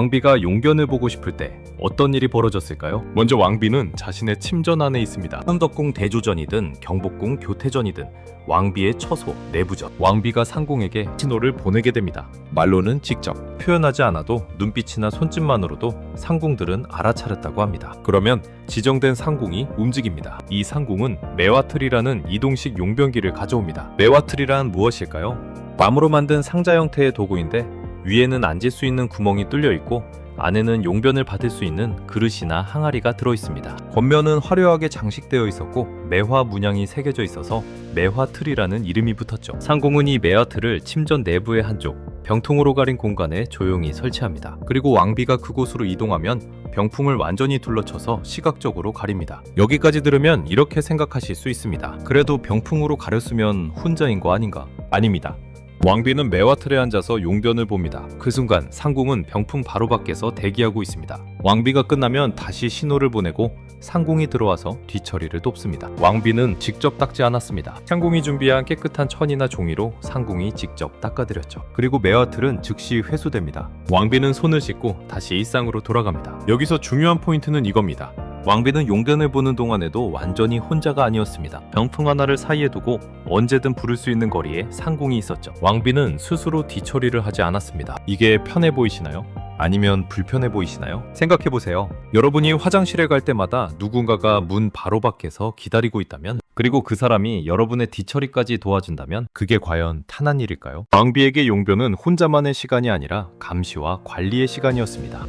왕비가 용변을 보고 싶을 때 어떤 일이 벌어졌을까요? 먼저 왕비는 자신의 침전 안에 있습니다. 함덕궁 대조전이든 경복궁 교태전이든 왕비의 처소 내부전. 왕비가 상궁에게 신호를 보내게 됩니다. 말로는 직접 표현하지 않아도 눈빛이나 손짓만으로도 상궁들은 알아차렸다고 합니다. 그러면 지정된 상궁이 움직입니다. 이 상궁은 매화틀이라는 이동식 용변기를 가져옵니다. 매화틀이란 무엇일까요? 나무로 만든 상자 형태의 도구인데 위에는 앉을 수 있는 구멍이 뚫려 있고 안에는 용변을 받을 수 있는 그릇이나 항아리가 들어 있습니다. 겉면은 화려하게 장식되어 있었고 매화 문양이 새겨져 있어서 매화틀이라는 이름이 붙었죠. 상공은 이 매화틀을 침전 내부의 한쪽 병통으로 가린 공간에 조용히 설치합니다. 그리고 왕비가 그곳으로 이동하면 병풍을 완전히 둘러쳐서 시각적으로 가립니다. 여기까지 들으면 이렇게 생각하실 수 있습니다. 그래도 병풍으로 가렸으면 혼자인 거 아닌가? 아닙니다. 왕비는 매화틀에 앉아서 용변을 봅니다. 그 순간 상궁은 병풍 바로 밖에서 대기하고 있습니다. 왕비가 끝나면 다시 신호를 보내고 상궁이 들어와서 뒤처리를 돕습니다. 왕비는 직접 닦지 않았습니다. 상궁이 준비한 깨끗한 천이나 종이로 상궁이 직접 닦아드렸죠. 그리고 매화틀은 즉시 회수됩니다. 왕비는 손을 씻고 다시 일상으로 돌아갑니다. 여기서 중요한 포인트는 이겁니다. 왕비는 용변을 보는 동안에도 완전히 혼자가 아니었습니다. 병풍 하나를 사이에 두고 언제든 부를 수 있는 거리에 상궁이 있었죠. 왕비는 스스로 뒤처리를 하지 않았습니다. 이게 편해 보이시나요? 아니면 불편해 보이시나요? 생각해 보세요. 여러분이 화장실에 갈 때마다 누군가가 문 바로 밖에서 기다리고 있다면, 그리고 그 사람이 여러분의 뒤처리까지 도와준다면, 그게 과연 탄한 일일까요? 왕비에게 용변은 혼자만의 시간이 아니라 감시와 관리의 시간이었습니다.